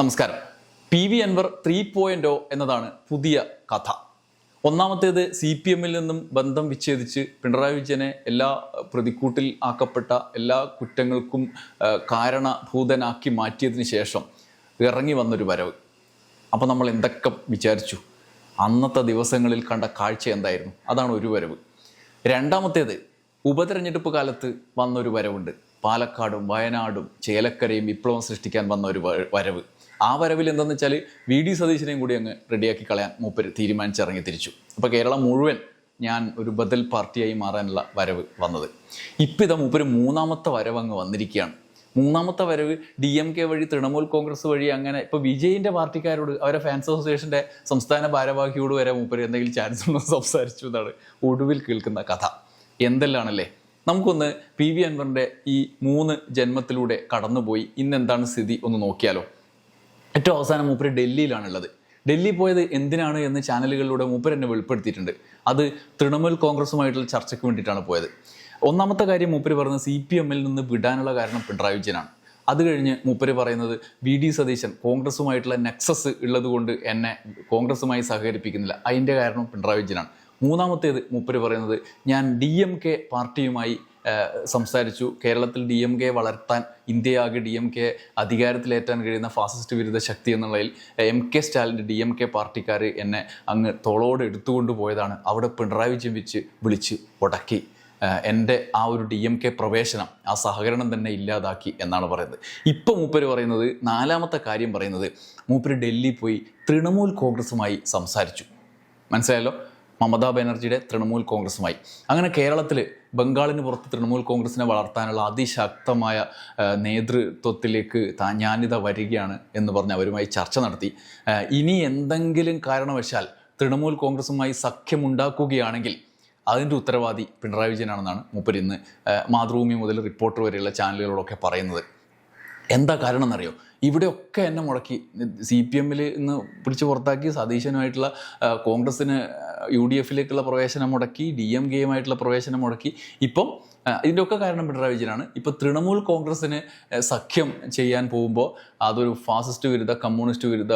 നമസ്കാരം. P V Anvar three point O എന്നതാണ് പുതിയ കഥ. ഒന്നാമത്തേത് സി പി എമ്മിൽ നിന്നും ബന്ധം വിച്ഛേദിച്ച് പിണറായി വിജയനെ എല്ലാ പ്രതിക്കൂട്ടിൽ ആക്കപ്പെട്ട എല്ലാ കുറ്റങ്ങൾക്കും കാരണഭൂതനാക്കി മാറ്റിയതിന് ശേഷം ഇറങ്ങി വന്നൊരു വരവ്. അപ്പോൾ നമ്മൾ എന്തൊക്കെ വിചാരിച്ചു? അന്നത്തെ ദിവസങ്ങളിൽ കണ്ട കാഴ്ച എന്തായിരുന്നു? അതാണ് ഒരു വരവ്. രണ്ടാമത്തേത് ഉപതെരഞ്ഞെടുപ്പ് കാലത്ത് വന്നൊരു വരവുണ്ട്. പാലക്കാടും വയനാടും ചേലക്കരയും വിപ്ലവം സൃഷ്ടിക്കാൻ വന്ന ഒരു വരവ്. ആ വരവിൽ എന്തെന്ന് വെച്ചാൽ വി ഡി സതീശനെയും കൂടി അങ്ങ് റെഡിയാക്കി കളയാൻ മൂപ്പര് തീരുമാനിച്ചിറങ്ങി തിരിച്ചു. അപ്പോൾ കേരളം മുഴുവൻ ഞാൻ ഒരു ബദൽ പാർട്ടിയായി മാറാനുള്ള വരവ് വന്നത്. ഇപ്പം ഇതാ മൂപ്പര് മൂന്നാമത്തെ വരവ് അങ്ങ് വന്നിരിക്കുകയാണ്. മൂന്നാമത്തെ വരവ് ഡി എം കെ വഴി തൃണമൂൽ കോൺഗ്രസ് വഴി അങ്ങനെ ഇപ്പൊ വിജയിന്റെ പാർട്ടിക്കാരോട് അവരെ ഫാൻസ് അസോസിയേഷന്റെ സംസ്ഥാന ഭാരവാഹിയോട് വരെ മൂപ്പര് എന്തെങ്കിലും ചാൻസ് ഉണ്ടോ സംസാരിച്ചു എന്നാണ് ഒടുവിൽ കേൾക്കുന്ന കഥ. എന്തെല്ലാണല്ലേ? നമുക്കൊന്ന് പി വി അൻവറിന്റെ ഈ മൂന്ന് ജന്മത്തിലൂടെ കടന്നുപോയി ഇന്ന് എന്താണ് സ്ഥിതി ഒന്ന് നോക്കിയാലോ? ഏറ്റവും അവസാനം മൂപ്പര് ഡൽഹിയിലാണുള്ളത്. ഡൽഹി പോയത് എന്തിനാണ് എന്ന് ചാനലുകളിലൂടെ മൂപ്പർ എന്നെ വെളിപ്പെടുത്തിയിട്ടുണ്ട്. അത് തൃണമൂൽ കോൺഗ്രസുമായിട്ടുള്ള ചർച്ചയ്ക്ക് വേണ്ടിയിട്ടാണ് പോയത്. ഒന്നാമത്തെ കാര്യം മൂപ്പര് പറയുന്നത് സി പി എമ്മിൽ നിന്ന് വിടാനുള്ള കാരണം പിണറായി വിജയനാണ്. അത് കഴിഞ്ഞ് മൂപ്പര് പറയുന്നത് വി ഡി സതീശൻ കോൺഗ്രസുമായിട്ടുള്ള നെക്സസ് ഉള്ളതുകൊണ്ട് എന്നെ കോൺഗ്രസുമായി സഹകരിപ്പിക്കുന്നില്ല. അതിന്റെ കാരണം പിണറായി വിജയനാണ്. മൂന്നാമത്തേത് മൂപ്പര് പറയുന്നത് ഞാൻ ഡി എം കെ പാർട്ടിയുമായി സംസാരിച്ചു. കേരളത്തിൽ ഡി എം കെ വളർത്താൻ ഇന്ത്യയാകെ ഡി എം കെ അധികാരത്തിലേറ്റാൻ കഴിയുന്ന ഫാസിസ്റ്റ് വിരുദ്ധ ശക്തി എന്നുള്ളതിൽ എം കെ സ്റ്റാലിന്റെ ഡി എം കെ പാർട്ടിക്കാർ എന്നെ അങ്ങ് തോളോട് എടുത്തുകൊണ്ട് പോയതാണ്. അവിടെ പിണറായി വിജയൻ വെച്ച് വിളിച്ച് ഉടക്കി എന്റെ ആ ഒരു ഡി എം കെ പ്രവേശനം ആ സഹകരണം തന്നെ ഇല്ലാതാക്കി എന്നാണ് പറയുന്നത്. ഇപ്പം മൂപ്പര് പറയുന്നത് നാലാമത്തെ കാര്യം പറയുന്നത് മൂപ്പര് ഡൽഹി പോയി തൃണമൂൽ കോൺഗ്രസുമായി സംസാരിച്ചു. മനസ്സിലായല്ലോ? മമതാ ബാനർജിയുടെ തൃണമൂൽ കോൺഗ്രസുമായി അങ്ങനെ കേരളത്തിൽ ബംഗാളിന് പുറത്ത് തൃണമൂൽ കോൺഗ്രസിനെ വളർത്താനുള്ള അതിശക്തമായ നേതൃത്വത്തിലേക്ക് ഞാനിതാ വരികയാണ് എന്ന് പറഞ്ഞ് അവരുമായി ചർച്ച നടത്തി. ഇനി എന്തെങ്കിലും കാരണവശാൽ തൃണമൂൽ കോൺഗ്രസുമായി സഖ്യമുണ്ടാക്കുകയാണെങ്കിൽ അതിന്റെ ഉത്തരവാദി പിണറായി വിജയനാണെന്നാണ് മൂപ്പര് ഇന്ന് മാതൃഭൂമി മുതൽ റിപ്പോർട്ടർ വരെയുള്ള ചാനലുകളോടൊക്കെ പറയുന്നത്. എന്താ കാരണം എന്നറിയോ ഇവിടെയൊക്കെ എന്നെ മുടക്കി. സി പി എമ്മിൽ ഇന്ന് പിടിച്ച് പുറത്താക്കി സതീശനുമായിട്ടുള്ള കോൺഗ്രസ്സിന് യു ഡി എഫിലേക്കുള്ള പ്രവേശനം മുടക്കി ഡി എം കെയുമായിട്ടുള്ള പ്രവേശനം മുടക്കി. ഇപ്പം ഇതിന്റെ ഇതിന്റെയൊക്കെ കാരണം പിണറായി വിജയനാണ്. ഇപ്പോൾ തൃണമൂൽ കോൺഗ്രസ്സിന് സഖ്യം ചെയ്യാൻ പോകുമ്പോൾ അതൊരു ഫാസിസ്റ്റ് വിരുദ്ധ കമ്മ്യൂണിസ്റ്റ് വിരുദ്ധ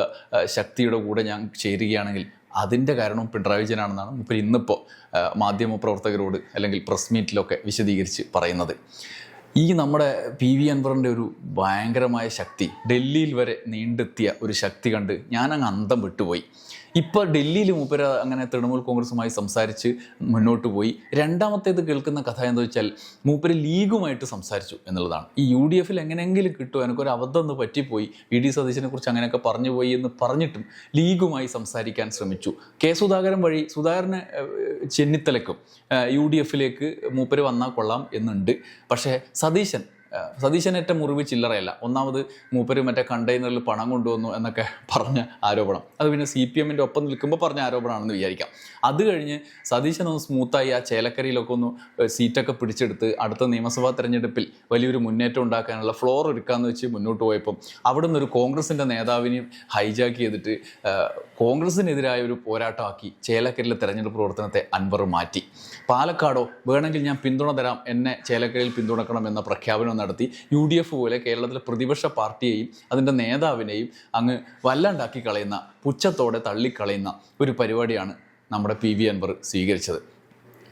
ശക്തിയുടെ കൂടെ ഞാൻ ചേരുകയാണെങ്കിൽ അതിന്റെ കാരണവും പിണറായി വിജയനാണെന്നാണ് ഇപ്പോൾ ഇന്നിപ്പോൾ മാധ്യമപ്രവർത്തകരോട് അല്ലെങ്കിൽ പ്രസ് മീറ്റിലൊക്കെ വിശദീകരിച്ച് പറയുന്നത്. ഈ നമ്മുടെ പി വി അൻവറിന്റെ ഒരു ഭയങ്കരമായ ശക്തി ഡൽഹിയിൽ വരെ നീണ്ടെത്തിയ ഒരു ശക്തി കണ്ട് ഞാനങ്ങ് അന്തം വിട്ടുപോയി. ഇപ്പോൾ ഡൽഹിയിൽ മൂപ്പര അങ്ങനെ തൃണമൂൽ കോൺഗ്രസുമായി സംസാരിച്ച് മുന്നോട്ട് പോയി. രണ്ടാമത്തേത് കേൾക്കുന്ന കഥ എന്താ വെച്ചാൽ മൂപ്പര് ലീഗുമായിട്ട് സംസാരിച്ചു എന്നുള്ളതാണ്. ഈ യു ഡി എഫിൽ എങ്ങനെയെങ്കിലും കിട്ടുമോ എനിക്കൊരു അബദ്ധം ഒന്ന് പറ്റിപ്പോയി വി ഡി സതീശനെ കുറിച്ച് അങ്ങനെയൊക്കെ പറഞ്ഞു പോയി എന്ന് പറഞ്ഞിട്ടും ലീഗുമായി സംസാരിക്കാൻ ശ്രമിച്ചു. കെ സുധാകരൻ വഴി സുധാകരനെ ചെന്നിത്തലക്കും യു ഡി എഫിലേക്ക് മൂപ്പര് വന്നാൽ കൊള്ളാം എന്നുണ്ട്. പക്ഷേ സതീശൻ. സതീശൻ ഏറ്റവും മുറിവ് ചില്ലറയല്ല. ഒന്നാമത് മൂപ്പര് മറ്റേ കണ്ടെയ്നറിൽ പണം കൊണ്ടുവന്നു എന്നൊക്കെ പറഞ്ഞ ആരോപണം. അത് പിന്നെ സി പി എമ്മിന്റെ ഒപ്പം നിൽക്കുമ്പോൾ പറഞ്ഞ ആരോപണമാണെന്ന് വിചാരിക്കാം. അത് കഴിഞ്ഞ് സതീശൻ ഒന്ന് സ്മൂത്തായി ആ ചേലക്കരയിലൊക്കെ ഒന്ന് സീറ്റൊക്കെ പിടിച്ചെടുത്ത് അടുത്ത നിയമസഭാ തെരഞ്ഞെടുപ്പിൽ വലിയൊരു മുന്നേറ്റം ഉണ്ടാക്കാനുള്ള ഫ്ലോർ എടുക്കാമെന്ന് വെച്ച് മുന്നോട്ട് പോയപ്പം അവിടെ നിന്ന് ഒരു കോൺഗ്രസിന്റെ നേതാവിനെയും ഹൈജാക്ക് ചെയ്തിട്ട് കോൺഗ്രസിനെതിരായ ഒരു പോരാട്ടമാക്കി ചേലക്കരയിലെ തെരഞ്ഞെടുപ്പ് പ്രവർത്തനത്തെ അൻവർ മാറ്റി. പാലക്കാടോ വേണമെങ്കിൽ ഞാൻ പിന്തുണ തരാം എന്നെ ചേലക്കരയിൽ പിന്തുണക്കണം എന്ന പ്രഖ്യാപനം നടത്തി യു ഡി എഫ് പോലെ കേരളത്തിലെ പ്രതിപക്ഷ പാർട്ടിയെയും അതിന്റെ നേതാവിനെയും അങ്ങ് വല്ലാണ്ടാക്കി കളയുന്ന പുച്ഛത്തോടെ തള്ളിക്കളയുന്ന ഒരു പരിപാടിയാണ് നമ്മുടെ പി വി അൻവർ സ്വീകരിച്ചത്.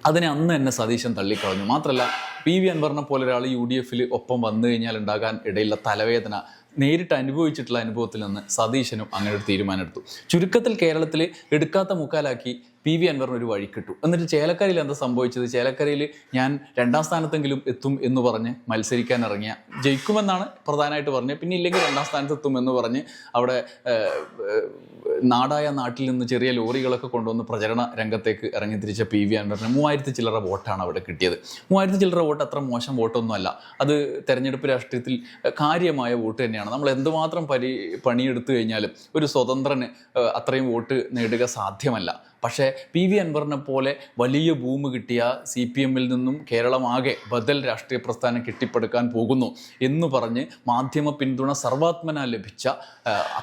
അതിനെ അന്ന് തന്നെ സതീശൻ തള്ളിക്കളഞ്ഞു. മാത്രമല്ല പി വി അൻവറിനെ പോലെ ഒരാൾ യു ഡി എഫിൽ ഒപ്പം വന്നു കഴിഞ്ഞാൽ ഉണ്ടാകാൻ ഇടയിലുള്ള തലവേദന നേരിട്ട് അനുഭവിച്ചിട്ടുള്ള അനുഭവത്തിൽ നിന്ന് സതീശനും അങ്ങനെ ഒരു തീരുമാനമെടുത്തു. ചുരുക്കത്തിൽ കേരളത്തിൽ എടുക്കാത്ത മുക്കാലാക്കി പി വി അൻവറിന് ഒരു വഴി കിട്ടു. എന്നിട്ട് ചേലക്കരയിൽ എന്താ സംഭവിച്ചത്? ചേലക്കരയിൽ ഞാൻ രണ്ടാം സ്ഥാനത്തെങ്കിലും എത്തും എന്ന് പറഞ്ഞ് മത്സരിക്കാൻ ഇറങ്ങിയ. ജയിക്കുമെന്നാണ് പ്രധാനമായിട്ട് പറഞ്ഞത്. പിന്നെ ഇല്ലെങ്കിൽ രണ്ടാം സ്ഥാനത്ത് എത്തും എന്ന് പറഞ്ഞ് അവിടെ നാടായ നാട്ടിൽ നിന്ന് ചെറിയ ലോറികളൊക്കെ കൊണ്ടുവന്ന് പ്രചരണ രംഗത്തേക്ക് ഇറങ്ങി തിരിച്ച പി വി അൻവറിന് മൂവായിരത്തി ചില്ലറ വോട്ടാണ് അവിടെ കിട്ടിയത്. മൂവായിരത്തി ചില്ലറ വോട്ട് അത്ര മോശം വോട്ടൊന്നുമല്ല. അത് തെരഞ്ഞെടുപ്പ് രാഷ്ട്രീയത്തിൽ കാര്യമായ വോട്ട് തന്നെയാണ്. നമ്മൾ എന്തുമാത്രം പരി പണിയെടുത്തു കഴിഞ്ഞാലും ഒരു സ്വതന്ത്രന് അത്രയും വോട്ട് നേടുക സാധ്യമല്ല. പക്ഷേ പി വി അൻവറിനെ പോലെ വലിയ ഭൂമി കിട്ടിയ സി പി എമ്മിൽ നിന്നും കേരളമാകെ ബദൽ രാഷ്ട്രീയ പ്രസ്ഥാനം കെട്ടിപ്പടുക്കാൻ പോകുന്നു എന്ന് പറഞ്ഞ് മാധ്യമ പിന്തുണ സർവാത്മന ലഭിച്ച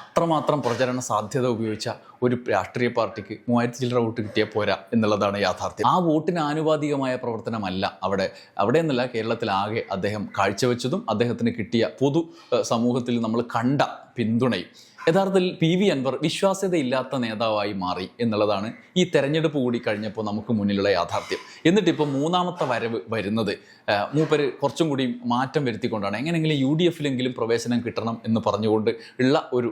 അത്രമാത്രം പ്രചരണ സാധ്യത ഉപയോഗിച്ച ഒരു രാഷ്ട്രീയ പാർട്ടിക്ക് മൂവായിരത്തി ചില്ലറ വോട്ട് കിട്ടിയാൽ പോരാ എന്നുള്ളതാണ് യാഥാർത്ഥ്യം. ആ വോട്ടിന് ആനുപാതികമായ പ്രവർത്തനമല്ല അവിടെ. അവിടെ എന്നല്ല കേരളത്തിലാകെ അദ്ദേഹം കാഴ്ചവെച്ചതും അദ്ദേഹത്തിന് കിട്ടിയ പൊതു സമൂഹത്തിൽ നമ്മൾ കണ്ട പിന്തുണയും. യഥാർത്ഥത്തിൽ പി വി അൻവർ വിശ്വാസ്യതയില്ലാത്ത നേതാവായി മാറി എന്നുള്ളതാണ് ഈ തെരഞ്ഞെടുപ്പ് കൂടി കഴിഞ്ഞപ്പോൾ നമുക്ക് മുന്നിലുള്ള യാഥാർത്ഥ്യം. എന്നിട്ടിപ്പോൾ മൂന്നാമത്തെ വരവ് വരുന്നത് മൂപ്പര് കുറച്ചും കൂടി മാറ്റം വരുത്തിക്കൊണ്ടാണ്. എങ്ങനെയെങ്കിലും യു ഡി എഫിലെങ്കിലും പ്രവേശനം കിട്ടണം എന്ന് പറഞ്ഞുകൊണ്ട് ഉള്ള ഒരു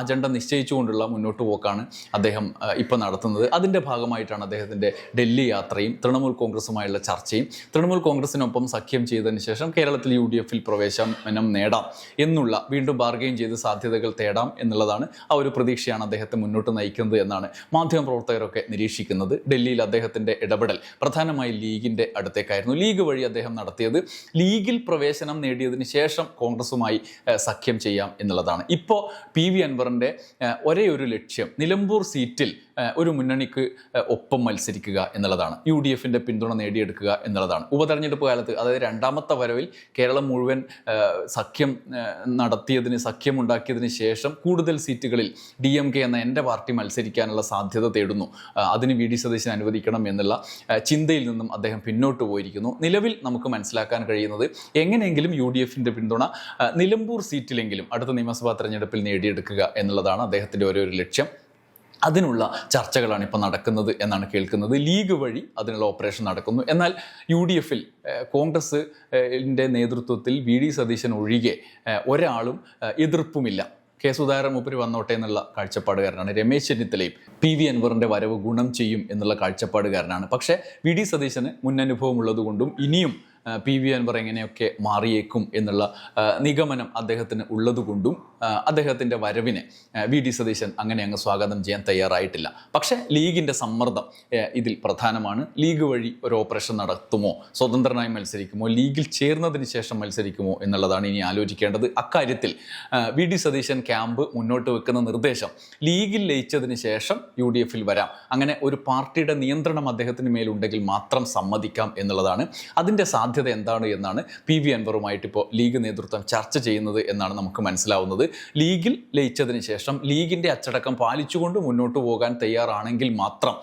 അജണ്ട നിശ്ചയിച്ചുകൊണ്ടുള്ള മുന്നോട്ട് പോക്കാണ് അദ്ദേഹം ഇപ്പം നടത്തുന്നത്. അതിന്റെ ഭാഗമായിട്ടാണ് അദ്ദേഹത്തിന്റെ ഡൽഹി യാത്രയും തൃണമൂൽ കോൺഗ്രസുമായുള്ള ചർച്ചയും. തൃണമൂൽ കോൺഗ്രസിനൊപ്പം സഖ്യം ചെയ്തതിന് ശേഷം കേരളത്തിൽ യു ഡി എഫിൽ പ്രവേശനം നേടാം എന്നുള്ള വീണ്ടും ബാർഗെയിൻ ചെയ്ത് സാധ്യതകൾ തേടാം എന്നുള്ളതാണ് ആ ഒരു പ്രതീക്ഷയാണ് അദ്ദേഹത്തെ മുന്നോട്ട് നയിക്കുന്നത് എന്നാണ് മാധ്യമ പ്രവർത്തകരൊക്കെ നിരീക്ഷിക്കുന്നത്. ഡൽഹിയിൽ അദ്ദേഹത്തിന്റെ ഇടപെടൽ പ്രധാനമായി ലീഗിന്റെ അടുത്തേക്കായിരുന്നു. ലീഗ് വഴി അദ്ദേഹം നടത്തിയത് ലീഗിൽ പ്രവേശനം നേടിയതിന് ശേഷം കോൺഗ്രസുമായി സഖ്യം ചെയ്യാം എന്നുള്ളതാണ്. ഇപ്പോൾ പി വി അൻവറിന്റെ ഒരേ ഒരു ലക്ഷ്യം നിലമ്പൂർ സീറ്റിൽ ഒരു മുന്നണിക്ക് ഒപ്പം മത്സരിക്കുക എന്നുള്ളതാണ്. യു ഡി എഫിന്റെ പിന്തുണ നേടിയെടുക്കുക എന്നുള്ളതാണ്. ഉപതെരഞ്ഞെടുപ്പ് കാലത്ത് അതായത് രണ്ടാമത്തെ വരവിൽ കേരളം മുഴുവൻ സഖ്യം നടത്തിയതിന് സഖ്യമുണ്ടാക്കിയതിന് ശേഷം കൂടുതൽ സീറ്റുകളിൽ ഡി എം കെ എന്ന എന്റെ പാർട്ടി മത്സരിക്കാനുള്ള സാധ്യത തേടുന്നു. അതിന് വി ഡി സതീശൻ അനുവദിക്കണം എന്നുള്ള ചിന്തയിൽ നിന്നും അദ്ദേഹം പിന്നോട്ട് പോയിരിക്കുന്നു. നിലവിൽ നമുക്ക് മനസ്സിലാക്കാൻ കഴിയുന്നത് എങ്ങനെയെങ്കിലും യു ഡി എഫിന്റെ പിന്തുണ നിലമ്പൂർ സീറ്റിലെങ്കിലും അടുത്ത നിയമസഭാ തെരഞ്ഞെടുപ്പിൽ നേടിയെടുക്കുക എന്നുള്ളതാണ് അദ്ദേഹത്തിന്റെ ഓരോ ലക്ഷ്യം. അതിനുള്ള ചർച്ചകളാണ് ഇപ്പോൾ നടക്കുന്നത് എന്നാണ് കേൾക്കുന്നത്. ലീഗ് വഴി അതിനുള്ള ഓപ്പറേഷൻ നടക്കുന്നു. എന്നാൽ യു ഡി എഫിൽ കോൺഗ്രസ് നേതൃത്വത്തിൽ വി ഡി സതീശൻ ഒഴികെ ഒരാളും എതിർപ്പുമില്ല. കെ സുധാകരൻ മൂപ്പര് വന്നോട്ടെ എന്നുള്ള കാഴ്ചപ്പാടുകാരനാണ് രമേശ് ചെന്നിത്തലയും. പി വി അൻവറിന്റെ വരവ് ഗുണം ചെയ്യും എന്നുള്ള കാഴ്ചപ്പാടുകാരനാണ്. പക്ഷേ വി ഡി സതീശന് മുന്നനുഭവമുള്ളതുകൊണ്ടും ഇനിയും പി വി അൻവർ എങ്ങനെയൊക്കെ മാറിയേക്കും എന്നുള്ള നിഗമനം അദ്ദേഹത്തിന് ഉള്ളതുകൊണ്ടും അദ്ദേഹത്തിന്റെ വരവിനെ വി ഡി സതീശൻ അങ്ങനെ അങ്ങ് സ്വാഗതം ചെയ്യാൻ തയ്യാറായിട്ടില്ല. പക്ഷേ ലീഗിന്റെ സമ്മർദ്ദം ഇതിൽ പ്രധാനമാണ്. ലീഗ് വഴി ഒരു ഓപ്പറേഷൻ നടത്തുമോ സ്വതന്ത്രനായി മത്സരിക്കുമോ ലീഗിൽ ചേർന്നതിന് ശേഷം മത്സരിക്കുമോ എന്നുള്ളതാണ് ഇനി ആലോചിക്കേണ്ടത്. അക്കാര്യത്തിൽ വി ഡി സതീശൻ ക്യാമ്പ് മുന്നോട്ട് വെക്കുന്ന നിർദ്ദേശം ലീഗിൽ ലയിച്ചതിന് ശേഷം യു ഡി എഫിൽ വരാം. അങ്ങനെ ഒരു പാർട്ടിയുടെ നിയന്ത്രണം അദ്ദേഹത്തിന് മേലുണ്ടെങ്കിൽ മാത്രം സമ്മതിക്കാം എന്നുള്ളതാണ്. അതിന്റെ സാധ്യത എന്താണ് എന്നാണ് പി വി അൻവറുമായിട്ട് ഇപ്പോൾ ലീഗ് നേതൃത്വം ചർച്ച ചെയ്യുന്നത് എന്നാണ് നമുക്ക് മനസ്സിലാവുന്നത്. ലീഗിൽ ലയിച്ചതിന് ശേഷം ലീഗിന്റെ അച്ചടക്കം പാലിച്ചുകൊണ്ട് മുന്നോട്ട് പോകാൻ തയ്യാറാണെങ്കിൽ മാത്രം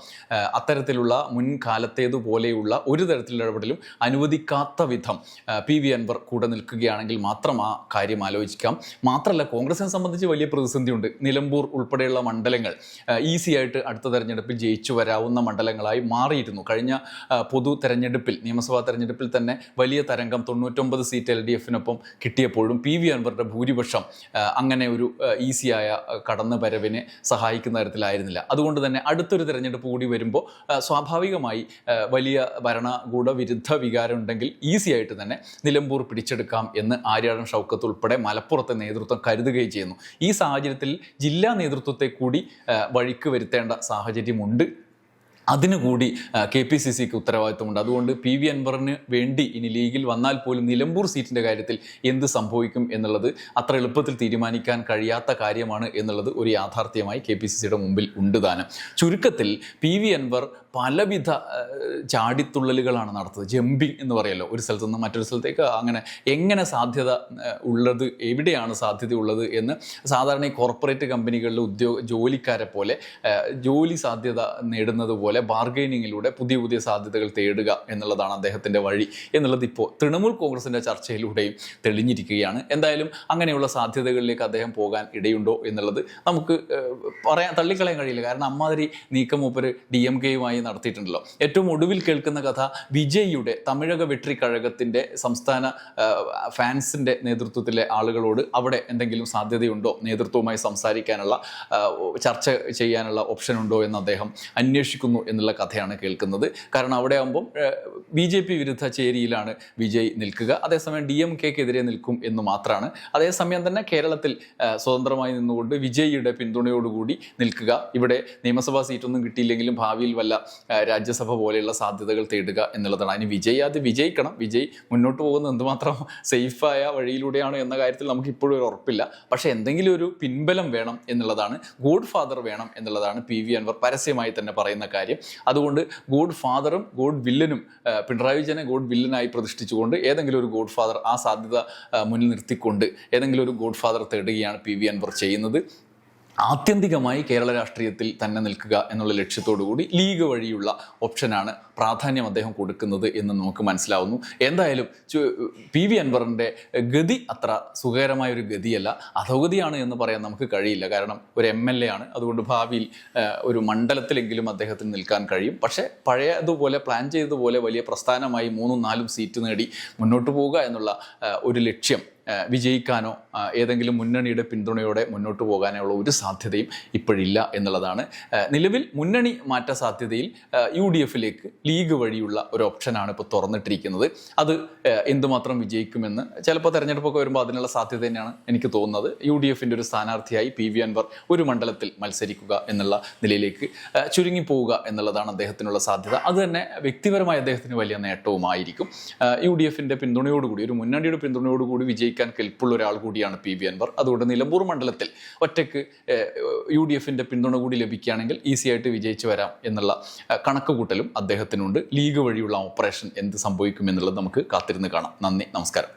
അത്തരത്തിലുള്ള മുൻകാലത്തേതുപോലെയുള്ള ഒരു തരത്തിലുള്ള ഇടപെടലും അനുവദിക്കാത്ത വിധം പി വി അൻവർ കൂടെ നിൽക്കുകയാണെങ്കിൽ മാത്രം ആ കാര്യം ആലോചിക്കാം. മാത്രമല്ല കോൺഗ്രസിനെ സംബന്ധിച്ച് വലിയ പ്രതിസന്ധിയുണ്ട്. നിലമ്പൂർ ഉൾപ്പെടെയുള്ള മണ്ഡലങ്ങൾ ഈസി ആയിട്ട് അടുത്ത തെരഞ്ഞെടുപ്പിൽ ജയിച്ചു വരാവുന്ന മണ്ഡലങ്ങളായി മാറിയിരുന്നു. കഴിഞ്ഞ പൊതു തെരഞ്ഞെടുപ്പിൽ നിയമസഭാ തെരഞ്ഞെടുപ്പിൽ തന്നെ വലിയ തരംഗം തൊണ്ണൂറ്റൊമ്പത് സീറ്റ് എൽ ഡി എഫിനൊപ്പം കിട്ടിയപ്പോഴും പി വി അൻവറുടെ ഭൂരിപക്ഷം അങ്ങനെ ഒരു ഈസിയായ കടന്നു വരവിനെ സഹായിക്കുന്ന തരത്തിലായിരുന്നില്ല. അതുകൊണ്ട് തന്നെ അടുത്തൊരു തെരഞ്ഞെടുപ്പ് കൂടി വരുമ്പോൾ സ്വാഭാവികമായി വലിയ ഭരണകൂട വിരുദ്ധ വികാരം ഉണ്ടെങ്കിൽ ഈസി ആയിട്ട് തന്നെ നിലമ്പൂർ പിടിച്ചെടുക്കാം എന്ന് ആര്യാടൻ ഷൗക്കത്ത് ഉൾപ്പെടെ മലപ്പുറത്തെ നേതൃത്വം കരുതുകയും ചെയ്യുന്നു. ഈ സാഹചര്യത്തിൽ ജില്ലാ നേതൃത്വത്തെ കൂടി വഴിക്ക് വരുത്തേണ്ട സാഹചര്യമുണ്ട്. അതിനുകൂടി കെ പി സി സിക്ക് ഉത്തരവാദിത്വമുണ്ട്. അതുകൊണ്ട് പി വി അൻവറിന് വേണ്ടി ഇനി ലീഗിൽ വന്നാൽ പോലും നിലമ്പൂർ സീറ്റിന്റെ കാര്യത്തിൽ എന്ത് സംഭവിക്കും എന്നുള്ളത് അത്ര എളുപ്പത്തിൽ തീരുമാനിക്കാൻ കഴിയാത്ത കാര്യമാണ് എന്നുള്ളത് ഒരു യാഥാർത്ഥ്യമായി കെ പി സി സിയുടെ മുമ്പിൽ ഉണ്ട് താനും. ചുരുക്കത്തിൽ പി വി അൻവർ പലവിധ ചാടിത്തുള്ളലുകളാണ് നടത്തുന്നത്. ജമ്പിങ് എന്ന് പറയല്ലോ. ഒരു സ്ഥലത്ത് നിന്ന് മറ്റൊരു സ്ഥലത്തേക്ക് അങ്ങനെ എങ്ങനെ സാധ്യത ഉള്ളത് എവിടെയാണ് സാധ്യത ഉള്ളത് എന്ന് സാധാരണ ഈ കോർപ്പറേറ്റ് കമ്പനികളിലെ ഉദ്യോഗ ജോലിക്കാരെ പോലെ ജോലി സാധ്യത നേടുന്നത് പോലെ ബാർഗൈനിങ്ങിലൂടെ പുതിയ പുതിയ സാധ്യതകൾ തേടുക എന്നുള്ളതാണ് അദ്ദേഹത്തിന്റെ വഴി എന്നുള്ളത് ഇപ്പോൾ തൃണമൂൽ കോൺഗ്രസിന്റെ ചർച്ചയിലൂടെയും തെളിഞ്ഞിരിക്കുകയാണ്. എന്തായാലും അങ്ങനെയുള്ള സാധ്യതകളിലേക്ക് അദ്ദേഹം പോകാൻ ഇടയുണ്ടോ എന്നുള്ളത് നമുക്ക് പറയാൻ തള്ളിക്കളയാൻ കഴിയില്ല. കാരണം അമ്മാതിരി നീക്കം മൂപ്പര് ഡി എം കെയുമായി നടത്തിയിട്ടുണ്ടല്ലോ. ഏറ്റവും ഒടുവിൽ കേൾക്കുന്ന കഥ വിജയ്യുടെ തമിഴക വെട്രി കഴകത്തിന്റെ സംസ്ഥാന ഫാൻസിന്റെ നേതൃത്വത്തിലെ ആളുകളോട് അവിടെ എന്തെങ്കിലും സാധ്യതയുണ്ടോ? നേതൃത്വവുമായി സംസാരിക്കാനുള്ള ചർച്ച ചെയ്യാനുള്ള ഓപ്ഷൻ ഉണ്ടോ എന്ന് അദ്ദേഹം അന്വേഷിക്കുന്നു എന്നുള്ള കഥയാണ് കേൾക്കുന്നത്. കാരണം അവിടെ ആകുമ്പം ബി ജെ പി വിരുദ്ധ ചേരിയിലാണ് വിജയ് നിൽക്കുക. അതേസമയം ഡി എം കെക്കെതിരെ നിൽക്കും എന്ന് മാത്രമാണ് അതേസമയം തന്നെ കേരളത്തിൽ സ്വതന്ത്രമായി നിന്നുകൊണ്ട് വിജയിയുടെ പിന്തുണയോടുകൂടി നിൽക്കുക. ഇവിടെ നിയമസഭാ സീറ്റൊന്നും കിട്ടിയില്ലെങ്കിലും ഭാവിയിൽ വല്ല രാജ്യസഭ പോലെയുള്ള സാധ്യതകൾ തേടുക എന്നുള്ളതാണ്. അതിന് വിജയ് അത് വിജയിക്കണം. വിജയ് മുന്നോട്ട് പോകുന്നത് എന്തുമാത്രം സേഫായ വഴിയിലൂടെയാണ് എന്ന കാര്യത്തിൽ നമുക്ക് ഇപ്പോഴും ഒരു ഉറപ്പില്ല. പക്ഷേ എന്തെങ്കിലും ഒരു പിൻബലം വേണം എന്നുള്ളതാണ്. ഗോഡ് ഫാദർ വേണം എന്നുള്ളതാണ് പി വി അൻവർ പരസ്യമായി തന്നെ പറയുന്ന കാര്യം. അതുകൊണ്ട് ഗോഡ് ഫാദറും ഗോഡ് വില്ലനും പിണറായി വിജയനെ ഗോഡ് വില്ലനായി പ്രതിഷ്ഠിച്ചുകൊണ്ട് ഏതെങ്കിലും ഒരു ഗോഡ് ഫാദർ ആ സാധ്യത മുന്നിൽ നിർത്തിക്കൊണ്ട് ഏതെങ്കിലും ഒരു ഗോഡ് ഫാദർ തേടുകയാണ് പി വി അൻവർ ചെയ്യുന്നത്. ആത്യന്തികമായി കേരള രാഷ്ട്രീയത്തിൽ തന്നെ നിൽക്കുക എന്നുള്ള ലക്ഷ്യത്തോടു കൂടി ലീഗ് വഴിയുള്ള ഓപ്ഷനാണ് പ്രാധാന്യം അദ്ദേഹം കൊടുക്കുന്നത് എന്ന് നമുക്ക് മനസ്സിലാവുന്നു. എന്തായാലും പി വി അൻവറിന്റെ ഗതി അത്ര സുഖകരമായ ഒരു ഗതിയല്ല. അധോഗതിയാണ് എന്ന് പറയാൻ നമുക്ക് കഴിയില്ല. കാരണം ഒരു എം എൽ എ ആണ്. അതുകൊണ്ട് ഭാവിയിൽ ഒരു മണ്ഡലത്തിലെങ്കിലും അദ്ദേഹത്തിന് നിൽക്കാൻ കഴിയും. പക്ഷേ പഴയതുപോലെ പ്ലാൻ ചെയ്തതുപോലെ വലിയ പ്രസ്ഥാനമായി മൂന്നും നാലും സീറ്റ് നേടി മുന്നോട്ട് പോവുക എന്നുള്ള ഒരു ലക്ഷ്യം വിജയിക്കാനോ ഏതെങ്കിലും മുന്നണിയുടെ പിന്തുണയോടെ മുന്നോട്ട് പോകാനോ ഉള്ള ഒരു സാധ്യതയും ഇപ്പോഴില്ല എന്നുള്ളതാണ്. നിലവിൽ മുന്നണി മാറ്റ സാധ്യതയിൽ യു ഡി എഫിലേക്ക് ലീഗ് വഴിയുള്ള ഒരു ഓപ്ഷനാണ് ഇപ്പോൾ തുറന്നിട്ടിരിക്കുന്നത്. അത് എന്തുമാത്രം വിജയിക്കുമെന്ന് ചിലപ്പോൾ തെരഞ്ഞെടുപ്പൊക്കെ വരുമ്പോൾ അതിനുള്ള സാധ്യത തന്നെയാണ് എനിക്ക് തോന്നുന്നത്. യു ഡി എഫിന്റെ ഒരു സ്ഥാനാർത്ഥിയായി പി വി അൻവർ ഒരു മണ്ഡലത്തിൽ മത്സരിക്കുക എന്നുള്ള നിലയിലേക്ക് ചുരുങ്ങി പോവുക എന്നുള്ളതാണ് അദ്ദേഹത്തിനുള്ള സാധ്യത. അത് തന്നെ വ്യക്തിപരമായി അദ്ദേഹത്തിന് വലിയ നേട്ടവുമായിരിക്കും. യു ഡി എഫിന്റെ പിന്തുണയോടുകൂടി ഒരു മുന്നണിയുടെ പിന്തുണയോടുകൂടി വിജയിക്കാൻ കെൽപ്പുള്ള ഒരാൾ കൂടിയാണ് പി വി അൻവർ. അതുകൊണ്ട് നിലമ്പൂർ മണ്ഡലത്തിൽ ഒറ്റയ്ക്ക് യു ഡി എഫിന്റെ പിന്തുണ കൂടി ലഭിക്കുകയാണെങ്കിൽ ഈസിയായിട്ട് വിജയിച്ചു വരാം എന്നുള്ള കണക്കുകൂട്ടലും കണക്കുകൂട്ടലും അദ്ദേഹത്തിനുണ്ട് ലീഗ് വഴിയുള്ള ഓപ്പറേഷൻ എന്ത് സംഭവിക്കും എന്നുള്ളത് നമുക്ക് കാത്തിരുന്ന് കാണാം. നന്ദി നമസ്കാരം.